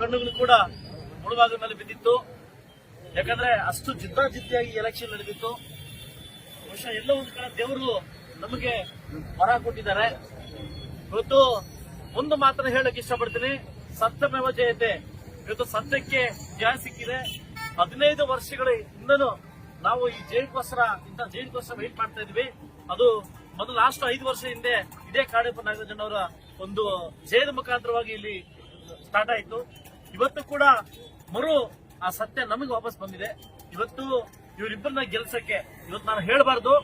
ಕಣ್ಣುಗಳು ಕೂಡ ಮುಳುಬಾಗಿಲಿನಲ್ಲಿ ಬಿದ್ದಿತ್ತು. ಯಾಕಂದ್ರೆ ಅಷ್ಟು ಜಿದ್ದಾಜಿದ್ದಿಯಾಗಿ ಎಲೆಕ್ಷನ್ ನಡೆದಿತ್ತು ಬಹುಶಃ ಎಲ್ಲ ಒಂದು ಕಡೆ ದೇವರು ನಮಗೆ ಹೊರ ಕೊಟ್ಟಿದ್ದಾರೆ. ಇವತ್ತು ಒಂದು ಮಾತ್ರ ಹೇಳಕ್ ಇಷ್ಟಪಡ್ತೀನಿ. ಸತ್ಯಮೇವ ಜಯತೆ. ಇವತ್ತು ಸತ್ಯಕ್ಕೆ ಜಯ ಸಿಕ್ಕಿದೆ. ಹದಿನೈದು ವರ್ಷಗಳ ಹಿಂದನೂ ನಾವು ಈ ಜೈನ್ಕೋಸ್ಕರ ಇಂತ ಜೈನ್ಕೋಸ್ಕರ ವೆಯ್ಟ್ ಮಾಡ್ತಾ ಇದ್ವಿ. ಅದು ಮೊದಲು ಲಾಸ್ಟ್ ಐದು ವರ್ಷ ಹಿಂದೆ ಇದೇ ಕಾಡಪ್ಪ ನಾಗರಾಜನ್ ಅವರ ಒಂದು ಜಯದ ಮುಖಾಂತರವಾಗಿ ಇಲ್ಲಿ ಸ್ಟಾರ್ಟ್ ಆಯಿತು. ಇವತ್ತು ಕೂಡ ಮರು ಆ ಸತ್ಯ ನಮಗೆ ವಾಪಸ್ ಬಂದಿದೆ. ಇವತ್ತು ಇವರಿಬ್ಬರನ್ನ ಗೆಲ್ಸಕ್ಕೆ ಇವತ್ತು ನಾನು ಹೇಳಬಾರ್ದು.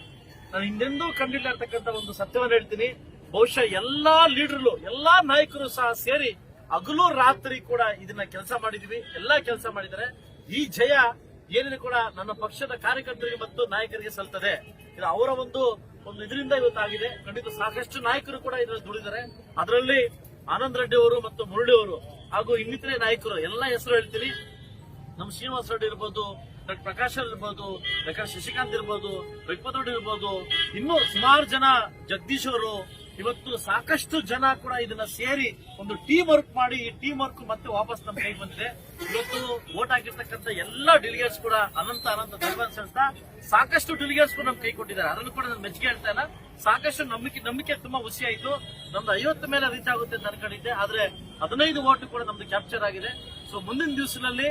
ನಾನು ಹಿಂದೆಂದೂ ಕಂಡಿಲ್ಲ ಇರ್ತಕ್ಕಂಥ ಒಂದು ಸತ್ಯವನ್ನು ಹೇಳ್ತೀನಿ. ಬಹುಶಃ ಎಲ್ಲಾ ಲೀಡರ್ಲು ಎಲ್ಲಾ ನಾಯಕರು ಸಹ ಸೇರಿ ಹಗಲು ರಾತ್ರಿ ಕೂಡ ಇದನ್ನ ಕೆಲಸ ಮಾಡಿದೀವಿ. ಎಲ್ಲಾ ಕೆಲಸ ಮಾಡಿದರೆ ಈ ಜಯ ಏನಿದೆ ಕೂಡ ನನ್ನ ಪಕ್ಷದ ಕಾರ್ಯಕರ್ತರಿಗೆ ಮತ್ತು ನಾಯಕರಿಗೆ ಸಲ್ತದೆ ಇದು ಅವರ ಒಂದು ಒಂದು ಇದರಿಂದ ಇವತ್ತಾಗಿದೆ. ಖಂಡಿತ ಸಾಕಷ್ಟು ನಾಯಕರು ಕೂಡ ಇದರಲ್ಲಿ ದುಡಿದರೆ ಅದರಲ್ಲಿ ಆನಂದ್ ರೆಡ್ಡಿ ಅವರು ಮತ್ತು ಮುರಳಿ ಅವರು ಹಾಗೂ ಇನ್ನಿತರೆ ನಾಯಕರು, ಎಲ್ಲ ಹೆಸರು ಹೇಳ್ತೀನಿ. ನಮ್ಮ ಶ್ರೀನಿವಾಸ ರೆಡ್ಡಿ ಇರ್ಬೋದು, ಡಾಕ್ಟರ್ ಪ್ರಕಾಶ್ ಇರ್ಬೋದು, ಡಾಕ್ಟರ್ ಶಶಿಕಾಂತ್ ಇರ್ಬೋದು ವೆಂಕಟರೆಡ್ಡಿ ಇರ್ಬೋದು, ಇನ್ನೂ ಸುಮಾರು ಜನ ಜಗದೀಶ್ ಅವರು ಇವತ್ತು ಸಾಕಷ್ಟು ಜನ ಕೂಡ ಇದನ್ನ ಸೇರಿ ಒಂದು ಟೀಮ್ ವರ್ಕ್ ಮಾಡಿ ಈ ಟೀಮ್ ವರ್ಕ್ ಮತ್ತೆ ವಾಪಸ್ ನಮ್ಮ ಕೈ ಬಂದಿದೆ. ಇವತ್ತು ವೋಟ್ ಆಗಿರ್ತಕ್ಕಂಥ ಎಲ್ಲ ಡೆಲಿಗೇಟ್ಸ್ ಕೂಡ ಅನಂತ ಅನಂತ ಧನ್ಯವಾದ ಸಲ್ಲಿಸ್ತಾ ಸಾಕಷ್ಟು ಡೆಲಿಗೇಟ್ಸ್ ಕೂಡ ನಮ್ ಕೈ ಕೊಟ್ಟಿದ್ದಾರೆ. ಅದನ್ನು ಕೂಡ ನಾನು ಮೆಚ್ಚುಗೆ ಹೇಳ್ತಾ ಇಲ್ಲ. ಸಾಕಷ್ಟು ನಂಬಿಕೆ ನಂಬಿಕೆ ತುಂಬಾ ಹುಸಿ ಆಯ್ತು. ನಮ್ದು ಐವತ್ತು ಮೇಲೆ ರೀಚ್ ಆಗುತ್ತೆ ಅಂತ ಅನ್ಕೊಂಡಿದ್ದೆ. ಆದ್ರೆ ಹದಿನೈದು ಓಟ್ ಕೂಡ ನಮ್ದು ಕ್ಯಾಪ್ಚರ್ ಆಗಿದೆ. ಸೊ ಮುಂದಿನ ದಿವಸದಲ್ಲಿ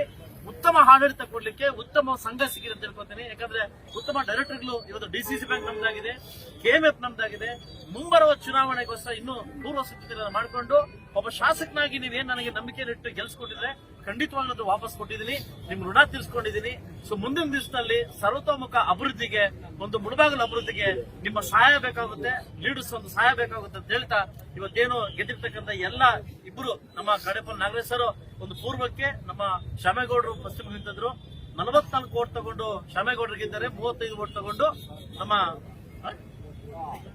ಉತ್ತಮ ಆಡಳಿತ ಕೊಡ್ಲಿಕ್ಕೆ ಉತ್ತಮ ಸಂಘ ಸಿಗಿದೆ ಅಂತ ಹೇಳ್ಕೊತೀನಿ ಯಾಕಂದ್ರೆ ಉತ್ತಮ ಡೈರೆಕ್ಟರ್ಗಳು ಇವತ್ತು ಡಿಸಿಸಿ ಬ್ಯಾಂಕ್ ನಮ್ದಾಗಿದೆ ಕೆಎಂಎಫ್ ನಮ್ದಾಗಿದೆ. ಮುಂಬರುವ ಚುನಾವಣೆಗೋಸ್ಕರ ಇನ್ನೂ ಪೂರ್ವ ಸಿದ್ಧತೆ ಮಾಡಿಕೊಂಡು, ಒಬ್ಬ ಶಾಸಕನಾಗಿ ನೀವೇನ್ ನನಗೆ ನಂಬಿಕೆ ನೆಟ್ಟು ಗೆಲ್ಸ್ಕೊಟ್ಟಿದ್ರೆ ಖಂಡಿತವಾಗ್ಲೂ ಅದು ವಾಪಸ್ ಕೊಟ್ಟಿದ್ದೀನಿ. ನಿಮ್ ಋಣ ತೀರ್ಸ್ಕೊಂಡಿದ್ದೀನಿ. ಸೊ ಮುಂದಿನ ದಿವಸದಲ್ಲಿ ಸರ್ವತೋಮುಖ ಅಭಿವೃದ್ಧಿಗೆ, ಒಂದು ಮುಳುಬಾಗಿಲು ಅಭಿವೃದ್ಧಿಗೆ ನಿಮ್ಮ ಸಹಾಯ ಬೇಕಾಗುತ್ತೆ. ಲೀಡರ್ಸ್ ಒಂದು ಸಹಾಯ ಬೇಕಾಗುತ್ತೆ ಅಂತ ಹೇಳ್ತಾ ಇವತ್ತೇನು ಗೆದ್ದಿರ್ತಕ್ಕಂಥ ಎಲ್ಲ ಇಬ್ಬರು ನಮ್ಮ ಕಡೆಪಲ್ ನಾಗರೇಶರು ಒಂದು ಪೂರ್ವಕ್ಕೆ ನಮ್ಮ ಶ್ಯಾಮೇಗೌಡರು ಪಶ್ಚಿಮ ನಿಂತಿದ್ರು ನಲವತ್ನಾಲ್ಕು ಓಟ್ ತಗೊಂಡು ಶ್ಯಾಮೇಗೌಡರಿಗಿದ್ದಾರೆ ಮೂವತ್ತೈದು ಓಟ್ ತಗೊಂಡು ನಮ್ಮ?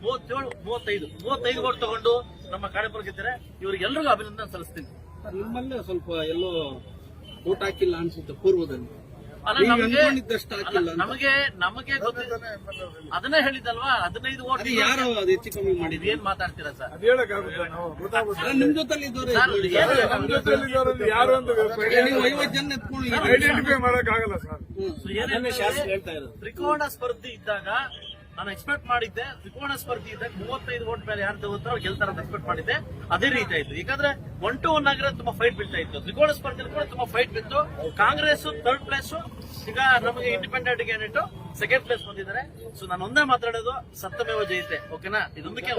ಮೂವತ್ತೇಳು, ಮೂವತ್ತೈದು ಮೂವತ್ತೈದು ಓಟ್ ತಗೊಂಡು ನಮ್ಮ ಕಡೆಪಲ್ ಗೆದ್ದರೆ ಇವರಿಗೆಲ್ಲರಿಗೂ ಅಭಿನಂದನೆ ಸಲ್ಲಿಸ್ತೀನಿ. ನಿಮ್ಮಲ್ಲೇ ಸ್ವಲ್ಪ ಎಲ್ಲೋ ಊಟ ಹಾಕಿಲ್ಲ ಅನ್ಸುತ್ತೆ ಪೂರ್ವದಲ್ಲಿ. ನಮಗೆ ನಮಗೆ ನಮಗೆ ಗೊತ್ತಿದೆ ಅದನ್ನೇ ಹೇಳಿದಲ್ವಾ ಹದಿನೈದು ಓಟ್ ಯಾರು ಅದು ಹೆಚ್ಚು ಕಮ್ಮಿ ಮಾಡಿದ್ವಿ ಏನ್ ಮಾತಾಡ್ತೀರಾ ಸರ್? ನಿಮ್ ಜೊತೆಲಿ ಐವತ್ತು ಜನ ಎತ್ಕೊಂಡು ಐಡೆಂಟಿಫೈ ಮಾಡಕ್ ಆಗಲ್ಲ ಸರ್. ಸೊ ಏನೇನು ತ್ರಿಕೋಣ ಸ್ಪರ್ಧೆ ಇದ್ದಾಗ ನಾನು ಎಕ್ಸ್ಪೆಕ್ಟ್ ಮಾಡಿದ್ದೆ ತ್ರಿಕೋಣ ಸ್ಪರ್ಧೆ ಇದ್ದಾಗ ಮೂವತ್ತೈದು ಓಟ್ ಮೇಲೆ ಯಾರು ತಗೋತಾರೋ ಅವ್ರು ಗೆಲ್ತಾರ ಅಂತ ಎಕ್ಸ್ಪೆಕ್ಟ್ ಮಾಡಿದ್ದೆ. ಅದೇ ರೀತಿ ಆಯ್ತು. ಯಾಕಂದ್ರೆ ಒನ್ ಟು ಒನ್ ಆಗಿರೋ ತುಂಬಾ ಫೈಟ್ ಬೀಳ್ತಾ ಇತ್ತು. ತ್ರಿಕೋಣ ಸ್ಪರ್ಧೆ ಕೂಡ ತುಂಬಾ ಫೈಟ್ ಬಿತ್ತು. ಕಾಂಗ್ರೆಸ್ ಥರ್ಡ್ ಪ್ಲೇಸ್ ಈಗ ನಮಗೆ ಇಂಡಿಪೆಂಡೆಂಟ್ ಕ್ಯಾಂಡಿಡೇಟ್ ಸೆಕೆಂಡ್ ಪ್ಲೇಸ್ ಬಂದಿದ್ದಾರೆ. ಸೊ ನಾನು ಒಂದೇ ಮಾತಾಡೋದು ಸತ್ತಮೇವ ಜಯತೆ ಓಕೆನಾ ಇದೊಂದಕ್ಕೆ